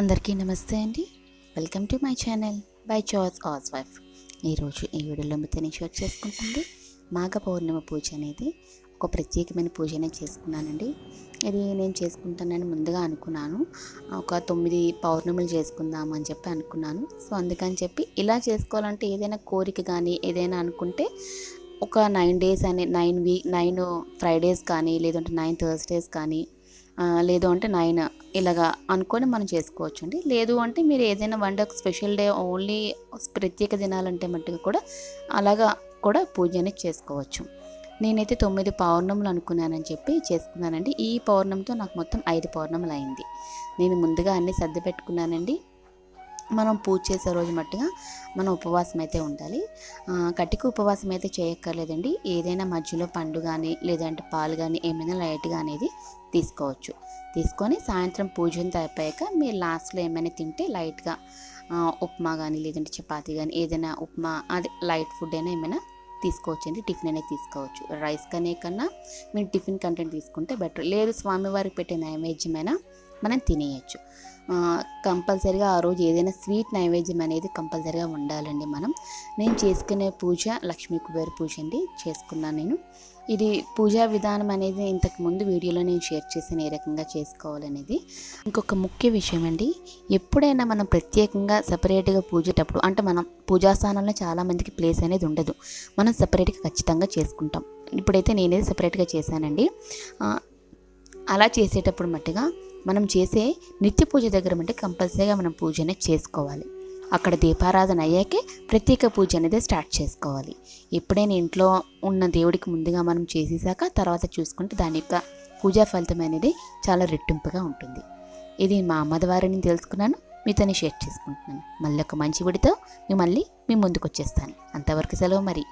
అందరికీ నమస్తే అండి. Welcome to my channel by choice as wife ఈరోజు ఈ వీడియోలో మీతో నేను షేర్ చేసుకుంటుంది మాఘ పౌర్ణమి పూజ అనేది ఒక ప్రత్యేకమైన పూజనే చేసుకున్నానండి. ఇది నేను చేసుకుంటానని ముందుగా అనుకున్నాను. ఒక తొమ్మిది పౌర్ణములు చేసుకుందాం అని చెప్పి అనుకున్నాను. సో అందుకని చెప్పి ఇలా చేసుకోవాలంటే ఏదైనా కోరిక కానీ ఏదైనా అనుకుంటే ఒక నైన్ డేస్ అనే నైన్ వీక్ నైన్ ఫ్రైడేస్ కానీ లేదంటే నైన్ థర్స్డేస్ కానీ లేదు అంటే నైన్ ఇలాగా అనుకొని మనం చేసుకోవచ్చు అండి లేదు అంటే మీరు ఏదైనా one day special day only ప్రత్యేక దినాలంటే మట్టుగా కూడా అలాగా కూడా పూజ అనేది చేసుకోవచ్చు. నేనైతే తొమ్మిది పౌర్ణములు అనుకున్నానని చెప్పి చేసుకున్నానండి. ఈ పౌర్ణంతో నాకు మొత్తం ఐదు పౌర్ణములు అయింది నేను ముందుగా అన్నీ సర్ది పెట్టుకున్నానండి. మనం పూజ చేసే రోజు మట్టుగా మనం ఉపవాసం అయితే ఉండాలి. ఆ, కటిక ఉపవాసం అయితే చేయక్కర్లేదండి. ఏదైనా మధ్యలో పండు కానీ లేదంటే పాలు కానీ ఏమైనా లైట్గా అనేది తీసుకోవచ్చు. తీసుకొని సాయంత్రం పూజ తయారయ్యాక మీరు లాస్ట్లో ఏమైనా తింటే లైట్గా ఉప్మా కానీ లేదంటే చపాతి కానీ ఏదైనా ఉప్మా అది లైట్ ఫుడ్ అయినా ఏమైనా తీసుకోవచ్చు అండి. టిఫిన్ అనేది తీసుకోవచ్చు. రైస్ కనే కన్నా మీరు టిఫిన్ కంటెంట్ తీసుకుంటే బెటర్ లేదు స్వామివారికి పెట్టే నైవేద్యమైనా మనం తినేయచ్చు. కంపల్సరిగా ఆ రోజు ఏదైనా స్వీట్ నైవేద్యం అనేది కంపల్సరిగా ఉండాలండి మనం. నేను చేసుకునే పూజ లక్ష్మీ కుబేర పూజ అండి. చేసుకున్నాను నేను. ఇది పూజా విధానం అనేది ఇంతకు ముందు వీడియోలో నేను షేర్ చేసిన ఏ రకంగా చేసుకోవాలనేది. ఇంకొక ముఖ్య విషయం అండి. ఎప్పుడైనా మనం ప్రత్యేకంగా సపరేట్గా పూజేటప్పుడు అంటే మనం పూజా స్థానంలో చాలామందికి ప్లేస్ అనేది ఉండదు. మనం సపరేట్గా ఖచ్చితంగా చేసుకుంటాం. ఇప్పుడైతే నేనేది సపరేట్గా చేశానండి. అలా చేసేటప్పుడు మట్టుగా మనం చేసే నిత్య పూజ దగ్గర ఉంటే కంపల్సరీగా మనం పూజ అనేది చేసుకోవాలి. అక్కడ దీపారాధన అయ్యాకే ప్రత్యేక పూజ అనేది స్టార్ట్ చేసుకోవాలి. ఎప్పుడైనా ఇంట్లో ఉన్న దేవుడికి ముందుగా మనం చేసేసాక తర్వాత చూసుకుంటే దాని యొక్క పూజా ఫలితం అనేది చాలా రెట్టింపుగా ఉంటుంది. ఇది మా అమ్మదవారిని నేను తెలుసుకున్నాను. మీతోనే షేర్ చేసుకుంటున్నాను. మళ్ళీ ఒక మంచి విడితో మీ మళ్ళీ మీ ముందుకు వచ్చేస్తాను. అంతవరకు సెలవు మరి.